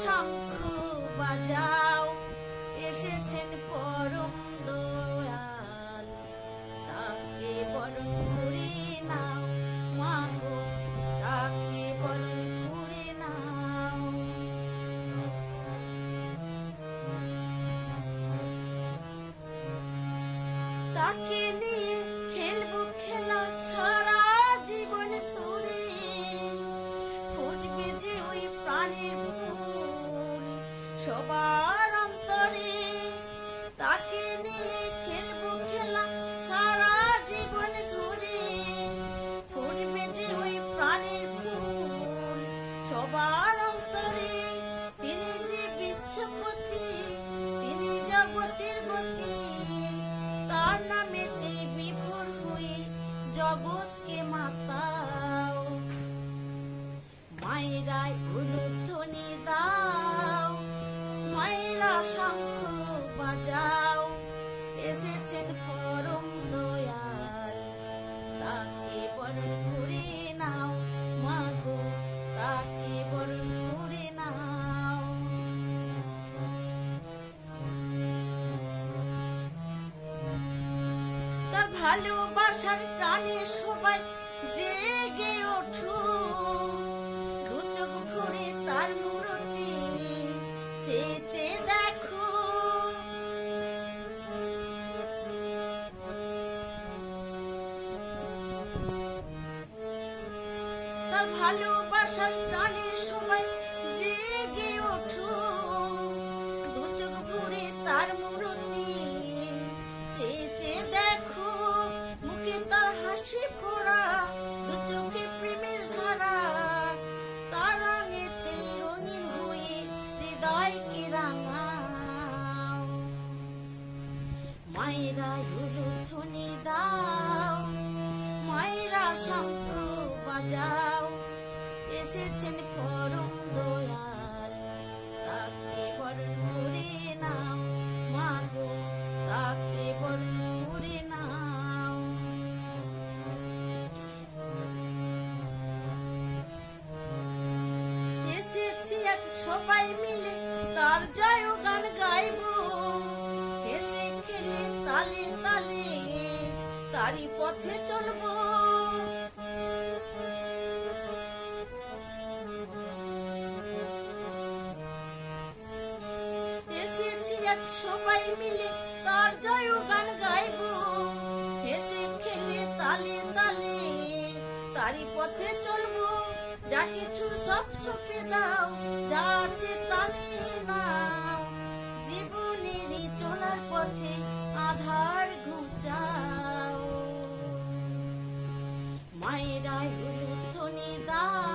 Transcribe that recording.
শঙ্খ বাজাও এসেছেন পরম দয়াল। তাকে বরণ করে নাও মাগো তাকে বরণ করে নাও। তাকে সবার অন্তরে তাকে নিয়ে খেলব খেলা সারা জীবন ধরে। ফুটবে যে ওই প্রাণের সবার অন্তরে তিনি যে বিশ্বপতি, তিনি জগতের গতি, তার নামেতে বিভোর হয়ে জগৎকে মাতাও। মায়েরাই তাকে বরণ করে নাও মাগো তাকে বরণ করে নাও। তা ভালোবাসার টানে সবাই জেগে ওঠো। চোখ ভরে তার মূরতি চেয়ে ভালোবাসার টানে সবাই জেগে ওঠো। দু চোখ ভরে তার মূরতি চেয়ে দেখো, মুখে তার হাসি ভরা দু চোখে প্রেমের ধারা। তার রঙেতে রঙিন হয়ে হৃদয়কে রাঙাও মায়েরা উলুধ্বনি দাও, মায়েরা বাজাও। পরম দয়াল? তাকে করে নাও মাগো তাকে করে নাও। এসেছি আজ সবাই মিলে, তার জয় গান গাইবো। হেসে খেলে তালে তালে, তারই পথে চলবো আজ সবাই মিলে তার জয় গান গাইব। হেসে খেলে তালে তালে তারই পথে চলবো। যা কিছু সব সপে দাও, যা আছে তালে নাও। জীবনেরই চলার পথে আধার ঘুচাও। মায়েরাই ধ্বনি দাও।